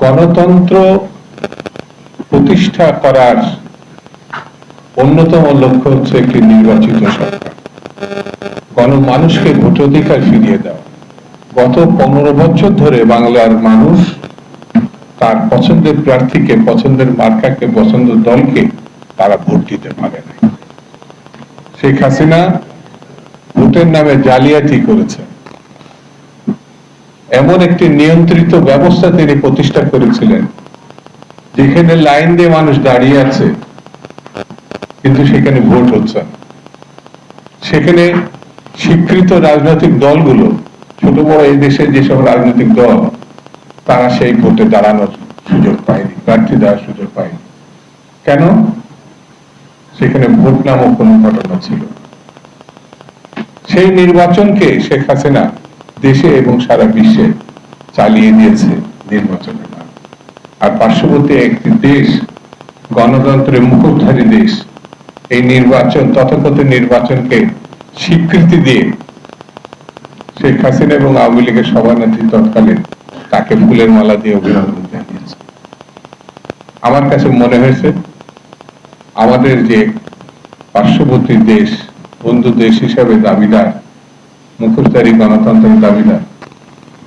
গণতন্ত্র প্রতিষ্ঠা করার অন্যতম লক্ষ্য হচ্ছে একটি নির্বাচিত সরকার। গণমানুষকে ভোটাধিকার ফিরিয়ে দেওয়া। গত পনেরো বছর ধরে বাংলার মানুষ তার পছন্দের প্রার্থীকে, পছন্দের মার্কাকে পছন্দের দলকে তারা ভোট দিতে পারে না শেখ হাসিনা ভোটের নামে জালিয়াতি করেছে। এমন একটি নিয়ন্ত্রিত ব্যবস্থা তিনি প্রতিষ্ঠা করেছিলেন, যেখানে লাইন দিয়ে মানুষ দাঁড়িয়ে আছে, কিন্তু সেখানে ভোট হচ্ছে সেখানে স্বীকৃত রাজনৈতিক দলগুলো, ছোট বড় এই দেশের যেসব রাজনৈতিক দল, তারা সেই ভোটে দাঁড়ানোর সুযোগ পায়নি, প্রার্থী দেওয়ার সুযোগ পায়নি। কেন? সেখানে ভোট নামক কোনো ঘটনা ছিল সেই নির্বাচনকে শেখ হাসিনা দেশে এবং সারা বিশ্বে চালিয়ে দিয়েছে নির্বাচনের নামে আর পার্শ্ববর্তী একটি দেশ গণতন্ত্রের মুখোশধারী দেশ, এই নির্বাচন, তথাকথিত নির্বাচনকে স্বীকৃতি দিয়ে শেখ হাসিনা এবং আওয়ামী লীগের সভানেত্রী তৎকালীন তাকে ফুলের মালা দিয়ে অভিনন্দন জানিয়েছে। আমার কাছে মনে হয়েছে, আমাদের যে পার্শ্ববর্তী দেশ, বন্ধু দেশ হিসাবে দাবিদার মুখোশধারী গণতন্ত্রের দাবিদার।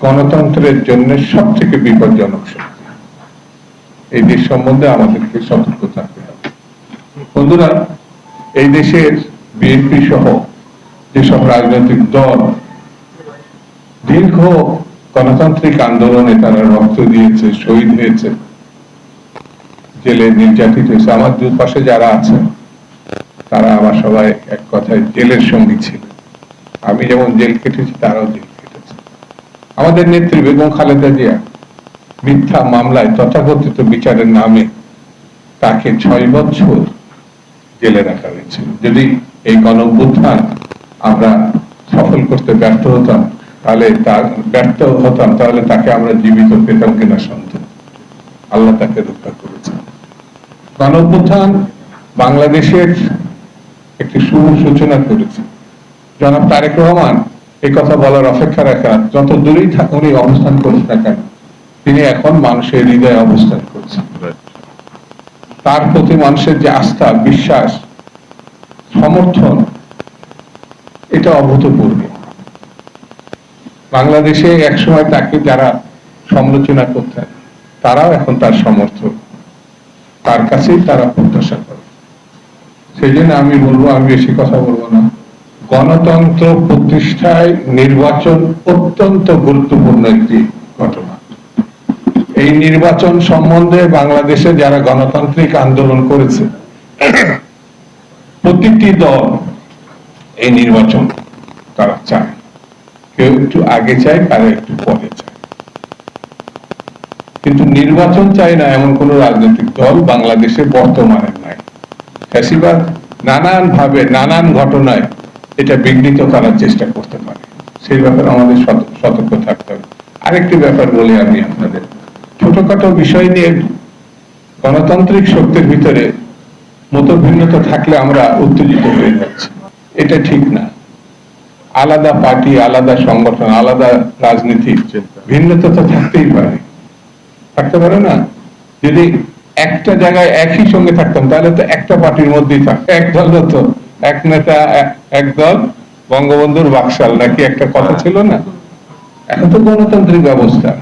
গণতন্ত্রের জন্য সব থেকে বিপজ্জনক শক্তি। এই দেশ সম্বন্ধে আমাদেরকে সতর্ক থাকতে হবে। বন্ধুরা, এই দেশের বিএনপি সহ যেসব রাজনৈতিক দল দীর্ঘ গণতান্ত্রিক আন্দোলনে তারা রক্ত দিয়েছে, শহীদ হয়েছে, জেলে নির্যাতিত হয়েছে, আমার দুপাশে যারা আছেন, তারা আমার সবাই এক কথায় জেলের সঙ্গী ছিল। আমি যেমন জেল কেটেছি তারাও জেল কেটেছে আমাদের নেত্রী বেগম খালেদা জিয়া মিথ্যা মামলায় তথাকথিত বিচারের নামে তাকে ছয় বছর জেলে রাখা হয়েছিল। যদি এই গণ অভ্যুত্থান আমরা সফল করতে ব্যর্থ হতাম, তাহলে তার, ব্যর্থ হতাম, তাহলে তাকে আমরা জীবিত পেতাম কিনা সন্দেহ। আল্লাহ তাকে রক্ষা করেছেন। গণ অভ্যুত্থান বাংলাদেশের একটি শুভ সূচনা করেছে। জনাব তারেক রহমান, এই কথা বলার অপেক্ষা রাখা যত দূরেই উনি অবস্থান করুন না কেন, তিনি এখন মানুষের হৃদয়ে অবস্থান করছেন। তার প্রতি মানুষের যে আস্থা, বিশ্বাস, সমর্থন, এটা অভূতপূর্ব। বাংলাদেশে একসময় তাকে যারা সমালোচনা করতেন, তারাও এখন তার সমর্থক। তার কাছেই তারা প্রত্যাশা করে। সেই জন্য আমি বলব, আমি বেশি কথা বলব না। গণতন্ত্র প্রতিষ্ঠায় নির্বাচন অত্যন্ত গুরুত্বপূর্ণ একটি ঘটনা। এই নির্বাচন সম্বন্ধে বাংলাদেশে যারা গণতান্ত্রিক আন্দোলন করেছে, প্রতিটি দল এই নির্বাচন তারা চায়। কেউ একটু আগে চায় কারও একটু পরে চায়। কিন্তু নির্বাচন চায় না এমন কোন রাজনৈতিক দল বাংলাদেশে বর্তমানে নাই। ফ্যাসিবাদ নানান ভাবে নানান ঘটনায় এটা বিঘ্নিত করার চেষ্টা করতে পারে। সেই ব্যাপারে আমাদের সত- সতর্ক থাকতে হবে। আরেকটি ব্যাপার বলি আমি আপনাদের। ছোটখাটো বিষয় নিয়ে গণতান্ত্রিক শক্তির ভিতরে মতভিন্নতা থাকলে আমরা উত্তেজিত হয়ে যাচ্ছি। এটা ঠিক না। আলাদা পার্টি, আলাদা সংগঠন, আলাদা রাজনীতি ভিন্নতা তো থাকতেই পারে। থাকতে পারে না? যদি একটা জায়গায় একই সঙ্গে থাকতাম, তাহলে তো একটা পার্টির মধ্যেই থাকতো এক দল হতো। এক নেতা, এক- দল, বঙ্গবন্ধুর বাকশাল, নাকি একটা কথা ছিল না? এখন তো গণতান্ত্রিক ব্যবস্থা